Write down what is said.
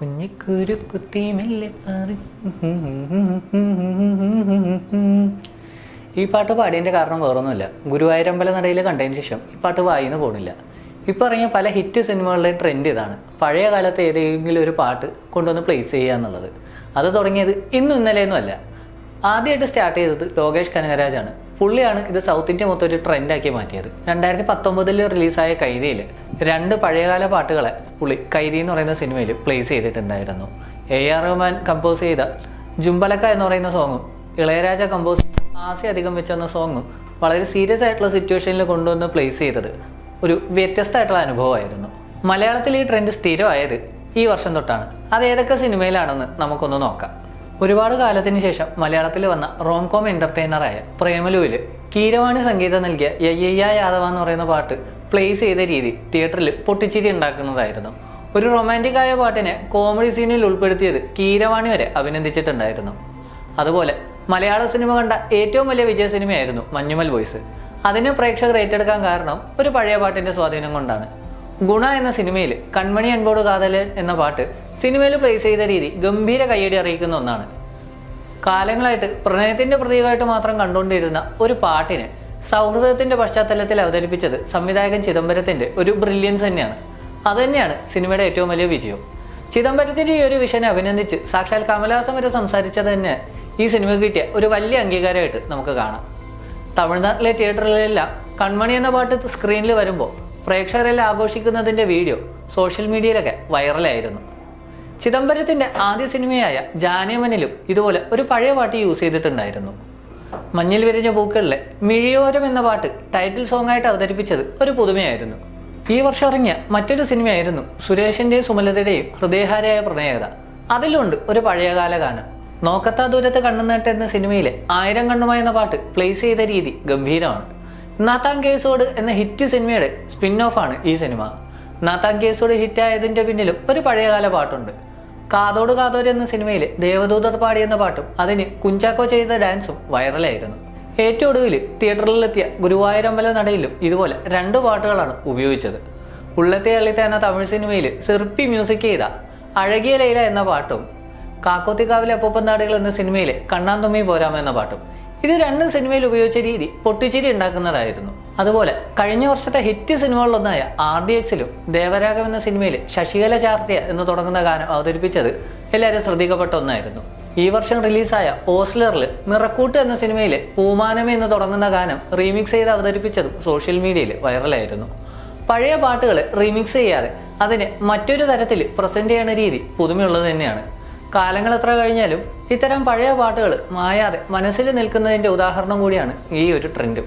കുഞ്ഞിക്കുരു കുത്തി മെല്ലെ പാറി. ഈ പാട്ട് പാടിയതിന്റെ കാരണം വേറൊന്നുമില്ല. ഗുരുവായൂരമ്പല നടയിൽ കണ്ടതിന് ശേഷം ഈ പാട്ട് വായിന്ന് പോണില്ല. ഇപ്പം ഇറങ്ങിയ പല ഹിറ്റ് സിനിമകളുടെയും ട്രെൻഡ് ഇതാണ്. പഴയ കാലത്ത് ഏതെങ്കിലും ഒരു പാട്ട് കൊണ്ടുവന്ന് പ്ലേസ് ചെയ്യുക എന്നുള്ളത്. അത് തുടങ്ങിയത് ഇന്നും ഇന്നലെയൊന്നും അല്ല. ആദ്യമായിട്ട് സ്റ്റാർട്ട് ചെയ്തത് ലോകേഷ് കനകരാജാണ്. പുള്ളിയാണ് ഇത് സൗത്ത് ഇന്ത്യ മൊത്തം ഒരു ട്രെൻഡാക്കി മാറ്റിയത്. രണ്ടായിരത്തി പത്തൊമ്പതിൽ റിലീസായ കൈതിയിൽ രണ്ട് പഴയകാല പാട്ടുകളെ പുളി കൈതി എന്ന് പറയുന്ന സിനിമയിൽ പ്ലേസ് ചെയ്തിട്ടുണ്ടായിരുന്നു. എ ആർ റഹ്മാൻ കമ്പോസ് ചെയ്ത ജുംബലക്ക എന്ന് പറയുന്ന സോങ്ങും ഇളയരാജ കമ്പോസ് ആസി അധികം വെച്ചെന്ന സോങ്ങും വളരെ സീരിയസ് ആയിട്ടുള്ള സിറ്റുവേഷനിൽ കൊണ്ടുവന്ന് പ്ലേസ് ചെയ്തത് ഒരു വ്യത്യസ്തമായിട്ടുള്ള അനുഭവമായിരുന്നു. മലയാളത്തിൽ ഈ ട്രെൻഡ് സ്ഥിരമായത് ഈ വർഷം തൊട്ടാണ്. അത് ഏതൊക്കെ സിനിമയിലാണെന്ന് നമുക്കൊന്ന് നോക്കാം. ഒരുപാട് കാലത്തിന് ശേഷം മലയാളത്തിൽ വന്ന റോംകോം എന്റർടൈനറായ പ്രേമലുവിൽ കീരവാണി സംഗീതം നൽകിയ യയ്യ യാദവ എന്ന് പറയുന്ന പാട്ട് പ്ലേസ് ചെയ്ത രീതി തിയേറ്ററിൽ പൊട്ടിച്ചിരി ഉണ്ടാക്കുന്നതായിരുന്നു. ഒരു റൊമാന്റിക് ആയ പാട്ടിനെ കോമഡി സീനിൽ ഉൾപ്പെടുത്തിയത് കീരവാണി വരെ അഭിനന്ദിച്ചിട്ടുണ്ടായിരുന്നു. അതുപോലെ മലയാള സിനിമ കണ്ട ഏറ്റവും വലിയ വിജയ സിനിമയായിരുന്നു മഞ്ഞുമൽ വോയിസ് അതിനെ പ്രേക്ഷകർ ഏറ്റെടുക്കാൻ കാരണം ഒരു പഴയ പാട്ടിന്റെ സ്വാധീനം കൊണ്ടാണ്. ഗുണ എന്ന സിനിമയിൽ കൺമണി അൻപോട് കാതൽ എന്ന പാട്ട് സിനിമയിൽ പ്ലേസ് ചെയ്ത രീതി ഗംഭീര കയ്യടി അറിയിക്കുന്ന ഒന്നാണ്. കാലങ്ങളായിട്ട് പ്രണയത്തിന്റെ പ്രതീകമായിട്ട് മാത്രം കണ്ടുകൊണ്ടിരുന്ന ഒരു പാട്ടിനെ സൗഹൃദത്തിന്റെ പശ്ചാത്തലത്തിൽ അവതരിപ്പിച്ചത് സംവിധായകൻ ചിദംബരത്തിന്റെ ഒരു ബ്രില്യൻസ് തന്നെയാണ്. അതുതന്നെയാണ് സിനിമയുടെ ഏറ്റവും വലിയ വിജയം. ചിദംബരത്തിന്റെ ഈ ഒരു വിഷനെ അഭിനന്ദിച്ച് സാക്ഷാൽ കമലഹാസൻ വരെ സംസാരിച്ചത് തന്നെ ഈ സിനിമ കിട്ടിയ ഒരു വലിയ അംഗീകാരമായിട്ട് നമുക്ക് കാണാം. തമിഴ്നാട്ടിലെ തിയേറ്ററുകളിലെല്ലാം കൺമണി എന്ന പാട്ട് സ്ക്രീനിൽ വരുമ്പോൾ പ്രേക്ഷകരെല്ലാം ആഘോഷിക്കുന്നതിന്റെ വീഡിയോ സോഷ്യൽ മീഡിയയിലൊക്കെ വൈറലായിരുന്നു ചിദംബരത്തിന്റെ ആദ്യ സിനിമയായ ജാനേമനിലും ഇതുപോലെ ഒരു പഴയ പാട്ട് യൂസ് ചെയ്തിട്ടുണ്ടായിരുന്നു. മഞ്ഞിൽ വിരിഞ്ഞ പൂക്കളിലെ മിഴിയോരം എന്ന പാട്ട് ടൈറ്റിൽ സോങ് ആയിട്ട് അവതരിപ്പിച്ചത് ഒരു പുതുമയായിരുന്നു. ഈ വർഷം ഇറങ്ങിയ മറ്റൊരു സിനിമയായിരുന്നു സുരേഷിന്റെയും സുമലതയുടെയും ഹൃദയഹാരയായ പ്രണയകഥ. അതിലുണ്ട് ഒരു പഴയകാല ഗാനം നോക്കത്താ ദൂരത്ത് കണ്ണുനേട്ട് എന്ന സിനിമയിലെ ആയിരം കണ്ണുമായി എന്ന പാട്ട് പ്ലേസ് ചെയ്ത രീതി ഗംഭീരമാണ്. നാത്താം കേസോട് എന്ന ഹിറ്റ് സിനിമയുടെ സ്പിൻ ആണ് ഈ സിനിമ. നാത്താൻ കേസോട് ഹിറ്റായതിന്റെ പിന്നിലും ഒരു പഴയകാല പാട്ടുണ്ട്. കാതോട് കാതോര് എന്ന സിനിമയിൽ ദേവദൂത പാടിയെന്ന പാട്ടും അതിന് കുഞ്ചാക്കോ ചെയ്ത ഡാൻസും വൈറലായിരുന്നു. ഏറ്റവും ഒടുവിൽ തിയേറ്ററിലെത്തിയ ഗുരുവായൂരമ്പല നടയിലും ഇതുപോലെ രണ്ട് പാട്ടുകളാണ് ഉപയോഗിച്ചത്. ഉള്ളത്തെ അള്ളിത്ത എന്ന തമിഴ് സിനിമയിൽ സിർപ്പി മ്യൂസിക് ചെയ്ത അഴകിയ ലൈല എന്ന പാട്ടും കാക്കോത്തിക്കാവിലെ അപ്പൂപ്പനാടുകൾ എന്ന സിനിമയിലെ കണ്ണാന്തുമ്മി പോരാമ എന്ന പാട്ടും ഇത് രണ്ട് സിനിമയിൽ ഉപയോഗിച്ച രീതി പൊട്ടിച്ചിരി ഉണ്ടാക്കുന്നതായിരുന്നു. അതുപോലെ കഴിഞ്ഞ വർഷത്തെ ഹിറ്റ് സിനിമകളിലൊന്നായ ആർ ഡി എക്സിലും ദേവരാഗം എന്ന സിനിമയിൽ ശശികല ചാർത്തിയ എന്ന് തുടങ്ങുന്ന ഗാനം അവതരിപ്പിച്ചത് എല്ലാവരും ശ്രദ്ധിക്കപ്പെട്ട ഒന്നായിരുന്നു. ഈ വർഷം റിലീസായ ഓസ്ലറിൽ നിറക്കൂട്ട് എന്ന സിനിമയിലെ പൂമാനമേ എന്ന് തുടങ്ങുന്ന ഗാനം റീമിക്സ് ചെയ്ത് അവതരിപ്പിച്ചതും സോഷ്യൽ മീഡിയയിൽ വൈറലായിരുന്നു. പഴയ പാട്ടുകൾ റീമിക്സ് ചെയ്യാതെ അതിനെ മറ്റൊരു തരത്തിൽ പ്രസന്റ് ചെയ്യുന്ന രീതി പുതുമയുള്ളത് തന്നെയാണ്. കാലങ്ങൾ എത്ര കഴിഞ്ഞാലും ഇത്തരം പഴയ പാട്ടുകൾ മായാതെ മനസ്സിൽ നിൽക്കുന്നതിന്റെ ഉദാഹരണം കൂടിയാണ് ഈ ഒരു ട്രെൻഡ്.